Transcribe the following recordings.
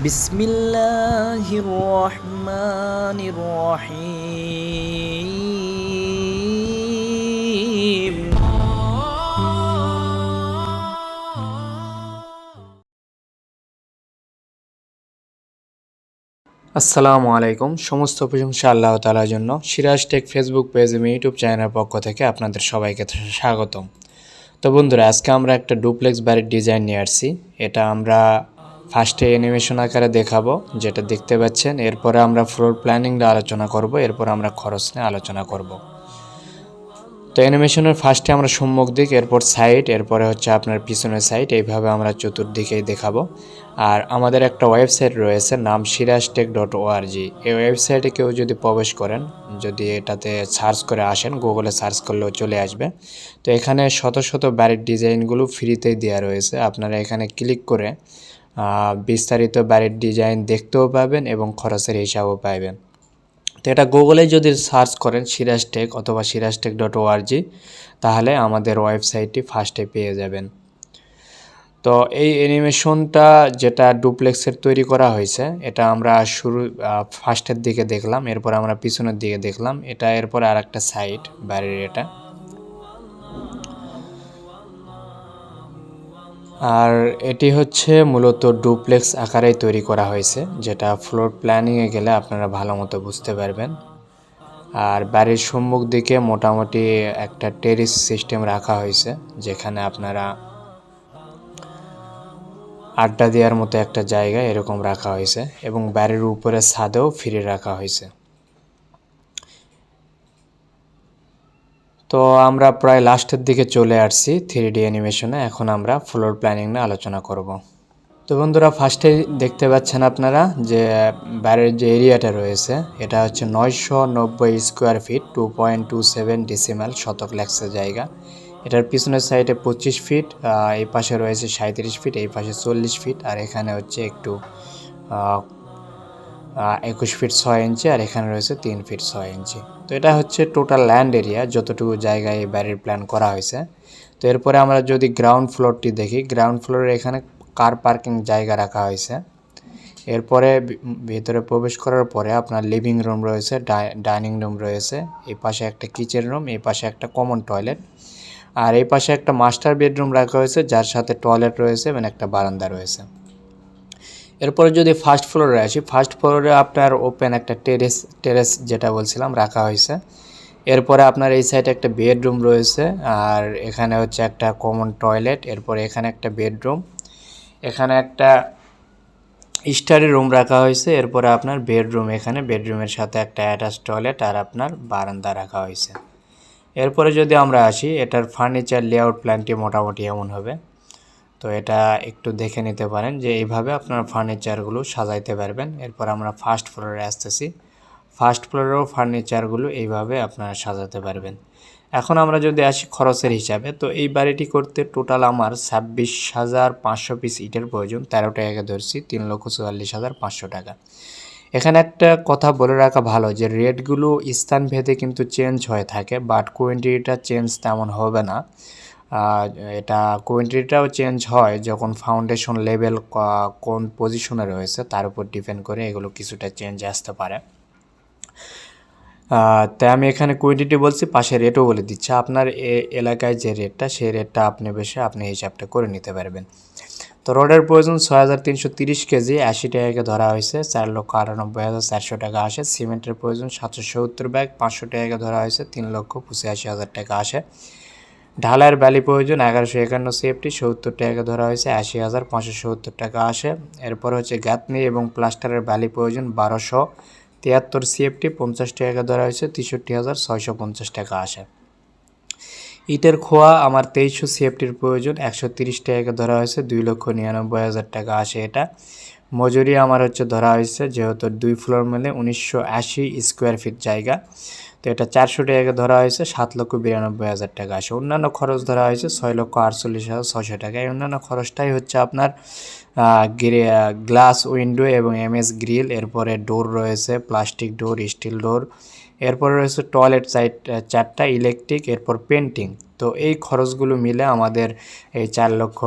বিসমিল্লাহির রহমানির রহিম আসসালামু আলাইকুম। সমস্ত প্রশংসা আল্লাহ তালার জন্য। সিরাজ টেক ফেসবুক পেজ এবং ইউটিউব চ্যানেলের পক্ষ থেকে আপনাদের সবাইকে স্বাগতম। তো বন্ধুরা, আজকে আমরা একটা ডুপ্লেক্স বাড়ির ডিজাইন নিয়ে আসছি। এটা আমরা ফার্স্টে অ্যানিমেশন আকারে দেখাবো, যেটা দেখতে পাচ্ছেন। এরপরে আমরা ফ্লোর প্ল্যানিংটা আলোচনা করব, এরপর আমরা খরচ নিয়ে আলোচনা করব। তো অ্যানিমেশনের ফার্স্টে আমরা সম্মুখ দিক, এরপর সাইড এরপরে হচ্ছে আপনার পিছনের সাইড এইভাবে আমরা চতুর্দিকেই দেখাবো। আর আমাদের একটা ওয়েবসাইট রয়েছে, নাম সিরাজ টেক ডট ওআরজি এই ওয়েবসাইটে কেউ যদি প্রবেশ করেন, যদি এটাতে সার্চ করে আসেন গুগলে সার্চ করলেও চলে আসবে। তো এখানে শত শত বাড়ির ডিজাইনগুলো ফ্রিতেই দেওয়া রয়েছে। আপনারা এখানে ক্লিক করে বিস্তারিত বাড়ির ডিজাইন দেখতেও পাবেন এবং খরচের হিসাবও পাবেন তো এটা গুগলে যদি সার্চ করেন সিরাজটেক অথবা সিরাজটেক ডট ওআরজি তাহলে আমাদের ওয়েবসাইটটি ফার্স্টে পেয়ে যাবেন। তো এই অ্যানিমেশনটা যেটা ডুপ্লেক্সের তৈরি করা হয়েছে, এটা আমরা শুরু ফার্স্টের দিকে দেখলাম, এরপর আমরা পিছনের দিকে দেখলাম, এটা এরপর আর একটা সাইড বাড়ির এটা। আর এটি হচ্ছে মূলত ডুপ্লেক্স আকারেই তৈরি করা হয়েছে, যেটা ফ্লোর প্ল্যানিংয়ে গেলে আপনারা ভালো মতো বুঝতে পারবেন। আর বাড়ির সম্মুখ দিকে মোটামুটি একটা টেরিস সিস্টেম রাখা হয়েছে, যেখানে আপনারা আড্ডা দেওয়ার মতো একটা জায়গা এরকম রাখা হয়েছে এবং বাড়ির উপরে ছাদেও ফিরে রাখা হয়েছে। তো আমরা প্রায় লাস্টের দিকে চলে আসছি থ্রি ডি অ্যানিমেশনে এখন আমরা ফ্লোর প্ল্যানিং নিয়ে আলোচনা করব। তো বন্ধুরা ফার্স্টে দেখতে পাচ্ছেন আপনারা যে, বাইরের যে এরিয়াটা রয়েছে, এটা হচ্ছে নয়শো নব্বই square feet two point two seven decimal শতক লেক্সের জায়গা। এটার পিছনের সাইডে পঁচিশ ফিট এই পাশে রয়েছে সাঁত্রিশ ফিট এই পাশে চল্লিশ ফিট আর এখানে হচ্ছে একটু একুশ ফিট ছয় ইঞ্চি আর এখানে রয়েছে তিন ফিট ছয় ইঞ্চি। তো এটা হচ্ছে টোটাল ল্যান্ড এরিয়া যতটুকু জায়গায় এই বাড়ির প্ল্যান করা হয়েছে। তো এরপরে আমরা যদি গ্রাউন্ড ফ্লোরটি দেখি গ্রাউন্ড ফ্লোরে এখানে কার পার্কিং জায়গা রাখা হয়েছে। এরপরে ভিতরে প্রবেশ করার পরে আপনার লিভিং রুম রয়েছে ডাইনিং রুম রয়েছে। এই পাশে একটা কিচেন রুম এই পাশে একটা কমন টয়লেট আর এই পাশে একটা মাস্টার বেডরুম রাখা হয়েছে, যার সাথে টয়লেট রয়েছে এবং একটা বারান্দা রয়েছে। এরপরে যদি ফার্স্ট ফ্লোরে আসি ফার্স্ট ফ্লোরে আপনার ওপেন একটা টেরেস টেরেস যেটা বলছিলাম রাখা হয়েছে। এরপরে আপনার এই সাইডে একটা বেডরুম রয়েছে, আর এখানে হচ্ছে একটা কমন টয়লেট এরপরে এখানে একটা বেডরুম এখানে একটা স্টাডি রুম রাখা হয়েছে, এরপরে আপনার বেডরুম এখানে বেডরুমের সাথে একটা অ্যাটাচ টয়লেট আর আপনার বারান্দা রাখা হয়েছে। এরপরে যদি আমরা আসি, এটার ফার্নিচার লেআউট প্ল্যানটি মোটামুটি এমন হবে। তো এটা একটু দেখে নিতে পারেন যে এইভাবে আপনার ফার্নিচারগুলো সাজাইতে পারবেন। এরপর আমরা ফার্স্ট ফ্লোরে আসতেছি। ফার্স্ট ফ্লোরেও ফার্নিচারগুলো এইভাবে আপনারা সাজাতে পারবেন। এখন আমরা যদি আসি খরচের হিসাবে, তো এই বাড়িটি করতে টোটাল আমার ছাব্বিশ হাজার পাঁচশো পিস ইটের প্রয়োজন। তেরো টাকা ধরছি, তিন লক্ষ চুয়াল্লিশ হাজার পাঁচশো টাকা। এখানে একটা কথা বলে রাখা ভালো যে রেটগুলো স্থান ভেদে কিন্তু চেঞ্জ হয়ে থাকে বাট কোয়েন্টিটিটা চেঞ্জ তেমন হবে না। এটা কোয়েন্টিটিটাও চেঞ্জ হয় যখন ফাউন্ডেশন লেভেল কোন পজিশনে রয়েছে, তার উপর ডিপেন্ড করে এগুলো কিছুটা চেঞ্জ আসতে পারে। তাই আমি এখানে কোয়েন্টিটি বলছি, পাশে রেটও বলে দিচ্ছি। আপনার এ- এলাকায় যে রেটটা সেই রেটটা আপনি বেশি, আপনি হিসাবটা করে নিতে পারবেন। তো রডের প্রয়োজন ছয় হাজার তিনশো তিরিশ কেজি, আশি টাকাকে ধরা হয়েছে, চার লক্ষ আটানব্বই হাজার চারশো টাকা আসে। সিমেন্টের প্রয়োজন সাতশো সত্তর ব্যাগ, পাঁচশো টাকাকে ধরা হয়েছে, তিন লক্ষ পঁচাশি হাজার টাকা আসে। ঢালাইয়ের ব্যালি প্রয়োজন এগারোশো একান্ন সিএফটি সত্তর টাকা ধরা হয়েছে আশি হাজার পাঁচশো সত্তর টাকা আসে। এরপর হচ্ছে গাঁথনি এবং প্লাস্টারের ব্যালি প্রয়োজন বারোশো তিয়াত্তর সিএফটি পঞ্চাশ টাকা ধরা হয়েছে তেষট্টি হাজার ছয়শো পঞ্চাশ টাকা আসে। ইটের খোয়া আমার তেইশশো সিএফটির প্রয়োজন, একশো তিরিশ টাকা ধরা হয়েছে দুই লক্ষ নিরানব্বই হাজার টাকা আসে এটা। মজুরি আমার হচ্ছে ধরা হয়েছে, যেহেতু দুই ফ্লোর মিলে উনিশশো আশি স্কোয়ার ফিট জায়গা। তো এটা চারশো টাকা ধরা হয়েছে, সাত লক্ষ বিরানব্বই হাজার টাকা। আসে, অন্যান্য খরচ ধরা হয়েছে ছয় লক্ষ আটচল্লিশ হাজার ছশো টাকা। এই অন্যান্য খরচটাই হচ্ছে আপনার গ্লাস উইন্ডো এবং এমএস গ্রিল এরপরে ডোর রয়েছে প্লাস্টিক ডোর স্টিল ডোর এরপরে রয়েছে টয়লেট সাইড চারটা ইলেকট্রিক এরপর পেন্টিং তো এই খরচগুলো মিলে আমাদের এই চার লক্ষ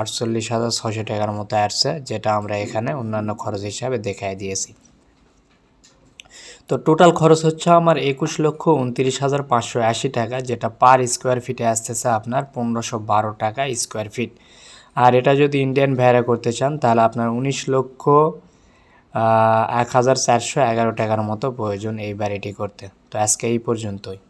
আটচল্লিশ হাজার ছশো টাকার মতো আসছে, যেটা আমরা এখানে অন্যান্য খরচ হিসাবে দেখাই দিয়েছি। তো টোটাল খরচ হচ্ছে আমার একুশ লক্ষ উনত্রিশ হাজার পাঁচশো আশি টাকা, যেটা পার স্কোয়ার ফিটে আসতেছে আপনার পনেরোশো বারো টাকা স্কোয়ার ফিট আর এটা যদি ইন্ডিয়ান ভ্যারা করতে চান, তাহলে আপনার উনিশ লক্ষ এক হাজার চারশো এগারো টাকার মতো প্রয়োজন এই বাড়িটি করতে। তো আজকে এই পর্যন্তই।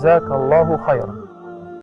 جزاك الله خيرا.